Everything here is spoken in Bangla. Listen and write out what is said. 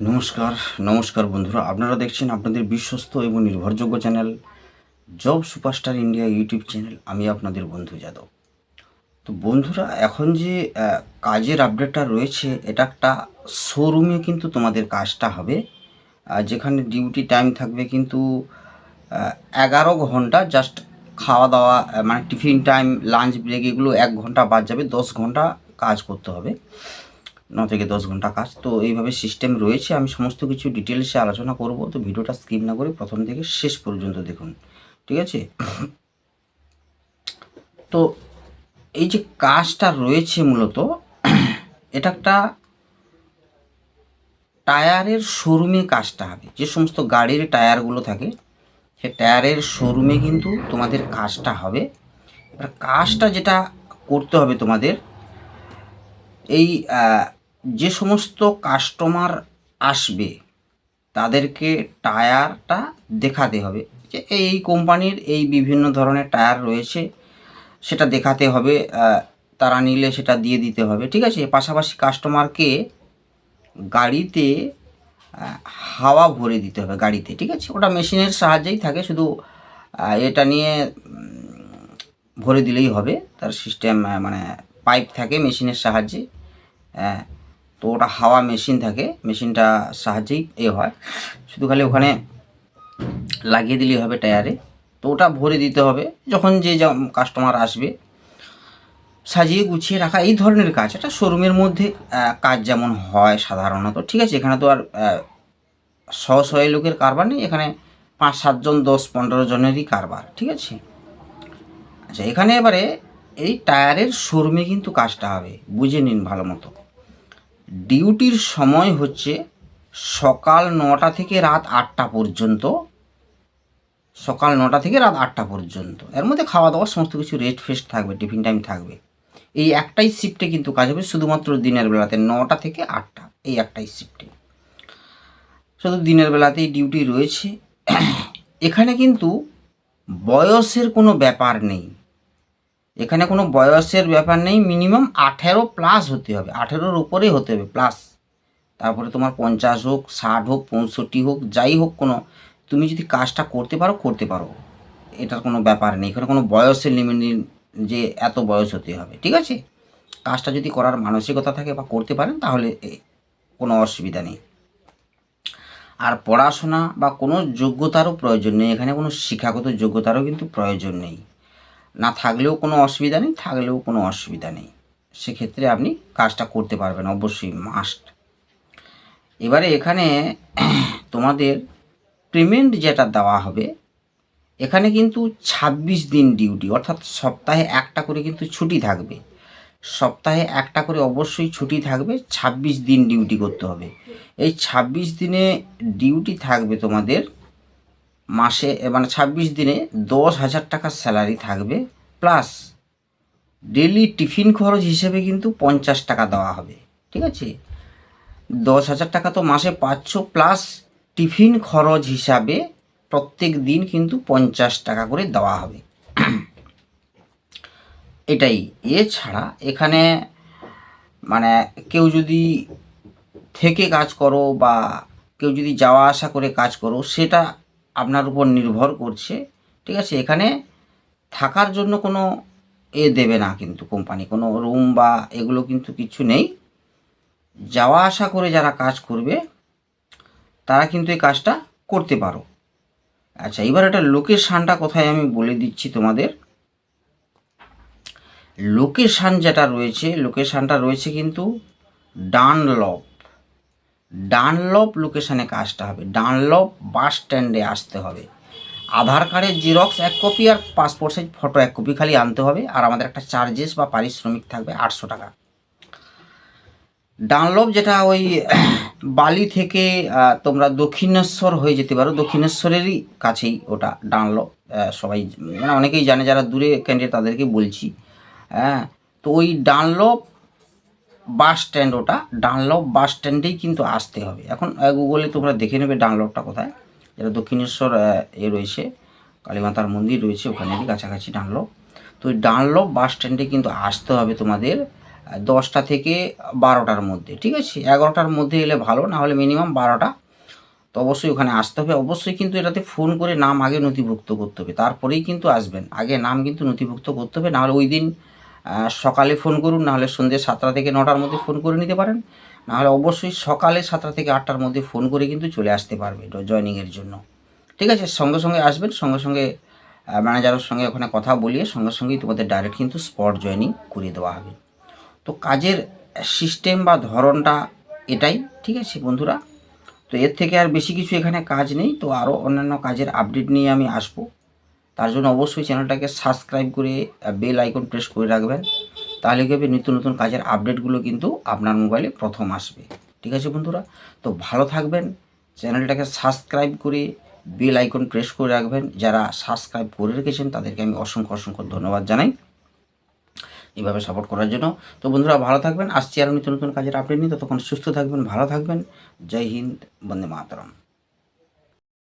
নমস্কার নমস্কার বন্ধুরা। আপনারা দেখছেন আপনাদের বিশ্বস্ত এবং নির্ভরযোগ্য channel job superstar India YouTube channel. আমি আপনাদের বন্ধু যাদব। তো বন্ধুরা, এখন যে কাজের আপডেটটা রয়েছে, এটা একটা শোরুমে কিন্তু তোমাদের কাজটা হবে। যেখানে ডিউটি টাইম থাকবে কিন্তু এগারো ঘণ্টা জাস্ট খাওয়া দাওয়া মানে টিফিন টাইম লাঞ্চ ব্রেক এগুলো এক ঘণ্টা বাদ যাবে, দশ ঘণ্টা কাজ করতে হবে। ন থেকে দশ ঘণ্টা কাজ। তো এইভাবে সিস্টেম রয়েছে, আমি সমস্ত কিছু ডিটেলসে আলোচনা করব। তো ভিডিওটা স্কিপ না করে প্রথম থেকে শেষ পর্যন্ত দেখুন, ঠিক আছে? তো এই যে কাজটা রয়েছে মূলত, এটা একটা টায়ারের শোরুমে কাজটা হবে। যে সমস্ত গাড়ির টায়ারগুলো থাকে, সে টায়ারের শোরুমে কিন্তু তোমাদের কাজটা হবে। এবার কাজটা যেটা করতে হবে তোমাদের, এই যে সমস্ত কাস্টমার আসবে, তাদেরকে টায়ারটা দেখাতে হবে। যে এই কোম্পানির এই বিভিন্ন ধরনের টায়ার রয়েছে, সেটা দেখাতে হবে তারা নিলে সেটা দিয়ে দিতে হবে, ঠিক আছে? পাশাপাশি কাস্টমারকে গাড়িতে হাওয়া ভরে দিতে হবে গাড়িতে, ঠিক আছে? ওটা মেশিনের সাহায্যেই থাকে, শুধু এটা নিয়ে ভরে দিলেই হবে। তার সিস্টেম মানে পাইপ থাকে মেশিনের সাহায্যে হ্যাঁ তো ওটা হাওয়া মেশিন থাকে, মেশিনটা সাহায্যেই এ হয়। শুধু খালি ওখানে লাগিয়ে দিলেই হবে টায়ারে। তো ওটা ভরে দিতে হবে, যখন যে যা কাস্টমার আসবে। সাজিয়ে গুছিয়ে রাখা এই ধরনের কাজ এটা শোরুমের মধ্যে কাজ যেমন হয় সাধারণত, ঠিক আছে? এখানে তো আর শ শয়ে লোকের কারবার নেই, এখানে পাঁচ সাতজন দশ, পনেরো জনেরই কারবার, ঠিক আছে? আচ্ছা এখানে এবারে এই টায়ারের শোরুমে কিন্তু কাজটা হবে, বুঝে নিন ভালো মতো। ডিউটির সময় হচ্ছে সকাল নটা থেকে রাত আটটা পর্যন্ত। সকাল নটা থেকে রাত আটটা পর্যন্ত। এর মধ্যে খাওয়া দাওয়া সমস্ত কিছু রেস্ট ফেস্ট থাকবে, টিফিন টাইম থাকবে। এই একটাই শিফটে কিন্তু কাজ হবে শুধুমাত্র দিনের বেলাতে নটা থেকে আটটা, এই একটাই শিফটে শুধু দিনের বেলাতেই ডিউটি রয়েছে। এখানে কিন্তু বয়সের কোনো ব্যাপার নেই। এখানে কোনো বয়সের ব্যাপার নেই মিনিমাম আঠেরো প্লাস হতে হবে, আঠেরোর উপরেই হতে হবে প্লাস তারপরে তোমার পঞ্চাশ হোক, ষাট হোক, পঁয়ষট্টি হোক, যাই হোক কোনো, তুমি যদি কাজটা করতে পারো করতে পারো। এটার কোনো ব্যাপার নেই, এখানে কোনো বয়সের লিমিট যে এত বয়স হতে হবে, ঠিক আছে? কাজটা যদি করার মানসিকতা থাকে বা করতে পারেন, তাহলে কোনো অসুবিধা নেই। আর পড়াশোনা বা কোনো যোগ্যতারও প্রয়োজন নেই, এখানে কোনো শিক্ষাগত যোগ্যতারও কিন্তু প্রয়োজন নেই। না থাকলেও কোনো অসুবিধা নেই, থাকলেও কোনো অসুবিধা নেই। সেক্ষেত্রে আপনি কাজটা করতে পারবেন, অবশ্যই মাস্ট এবারে এখানে তোমাদের পেমেন্ট যেটা দেওয়া হবে, এখানে কিন্তু ২৬ দিন ডিউটি অর্থাৎ সপ্তাহে একটা করে কিন্তু ছুটি থাকবে। সপ্তাহে একটা করে অবশ্যই ছুটি থাকবে ২৬ দিন ডিউটি করতে হবে। এই ২৬ দিনে ডিউটি থাকবে তোমাদের মাসে মানে ছাব্বিশ দিনে দশ হাজার টাকা স্যালারি থাকবে, প্লাস ডেলি টিফিন খরচ হিসেবে কিন্তু পঞ্চাশ টাকা দেওয়া হবে, ঠিক আছে? দশ হাজার টাকা তো মাসে পাচ্ছ, প্লাস টিফিন খরচ হিসাবে প্রত্যেক দিন কিন্তু পঞ্চাশ টাকা করে দেওয়া হবে। এটাই। এছাড়া এখানে মানে কেউ যদি থেকে কাজ করো বা কেউ যদি যাওয়া আসা করে কাজ করো, সেটা আপনার উপর নির্ভর করছে, ঠিক আছে? এখানে থাকার জন্য কোনো এ দেবে না কিন্তু কোম্পানি কোনো রুম বা এগুলো কিন্তু কিছু নেই। যাওয়া আসা করে যারা কাজ করবে, তারা কিন্তু এই কাজটা করতে পারো। আচ্ছা এবার এটা লোকেশানটা কোথায় আমি বলে দিচ্ছি তোমাদের। লোকেশান যেটা রয়েছে লোকেশানটা রয়েছে কিন্তু ডানলপ ডানলপ লোকেশানে কাজটা হবে। ডানলপ বাস স্ট্যান্ডে আসতে হবে। আধার কার্ডের জেরক্স এক কপি আর পাসপোর্ট সাইজ ফটো এক কপি খালি আনতে হবে আর আমাদের একটা চার্জেস বা পারিশ্রমিক থাকবে আটশো টাকা। ডানলপ যেটা ওই বালি থেকে তোমরা দক্ষিণেশ্বর হয়ে যেতে পারো। দক্ষিণেশ্বরেরই কাছেই ওটা ডানলপ সবাই মানে অনেকেই জানে, যারা দূরে ক্যান্ডিডেট তাদেরকে বলছি। হ্যাঁ তো ওই ডানলপ বাস স্ট্যান্ড ওটা। ডানলপ বাস স্ট্যান্ডেই কিন্তু আসতে হবে। এখন গুগলে তোমরা দেখে নেবে ডানলপটা কোথায়। যেটা দক্ষিণেশ্বর এ রয়েছে, কালীমাতার মন্দির রয়েছে ওখানেরই কাছাকাছি ডানলপ তো ওই ডানলপ বাস স্ট্যান্ডে কিন্তু আসতে হবে তোমাদের দশটা থেকে বারোটার মধ্যে, ঠিক আছে? এগারোটার মধ্যে এলে ভালো, না হলে মিনিমাম বারোটা। তো অবশ্যই ওখানে আসতে হবে। অবশ্যই কিন্তু এটাতে ফোন করে নাম আগে নথিভুক্ত করতে হবে। তারপরেই কিন্তু আসবেন। আগে নাম কিন্তু নথিভুক্ত করতে হবে নাহলে ওই দিন সকালে ফোন করুন, নাহলে সন্ধ্যে সাতটা থেকে নটার মধ্যে ফোন করে নিতে পারেন। নাহলে অবশ্যই সকালে সাতটা থেকে আটটার মধ্যে ফোন করে কিন্তু চলে আসতে পারবে জয়নিংয়ের জন্য। ঠিক আছে? সঙ্গে সঙ্গে আসবেন, সঙ্গে সঙ্গে ম্যানেজারের সঙ্গে ওখানে কথা বলিয়ে সঙ্গে সঙ্গেই তোমাদের ডাইরেক্ট কিন্তু স্পট জয়নিং করিয়ে দেওয়া হবে। তো কাজের সিস্টেম বা ধরনটা এটাই, ঠিক আছে বন্ধুরা? তো এর থেকে আর বেশি কিছু এখানে কাজ নেই, তো আরও অন্যান্য কাজের আপডেট নিয়ে আমি আসব। তার জন্য অবশ্যই চ্যানেলটাকে সাবস্ক্রাইব করে বেল আইকন প্রেস করে রাখবেন। তাহলে কী হবে? নিত্য নতুন কাজের আপডেটগুলো কিন্তু আপনার মোবাইলে প্রথম আসবে। ঠিক আছে বন্ধুরা? তো ভালো থাকবেন। চ্যানেলটাকে সাবস্ক্রাইব করে বেল আইকন প্রেস করে রাখবেন। যারা সাবস্ক্রাইব করে রেখেছেন, তাদেরকে আমি অসংখ্য অসংখ্য ধন্যবাদ জানাই। এইভাবে সাপোর্ট করার জন্য। তো বন্ধুরা, ভালো থাকবেন। আসছি আরও নিত্য নতুন কাজের আপডেট নিয়ে। ততক্ষণ সুস্থ থাকবেন, ভালো থাকবেন। জয় হিন্দ, বন্দে মাতরম।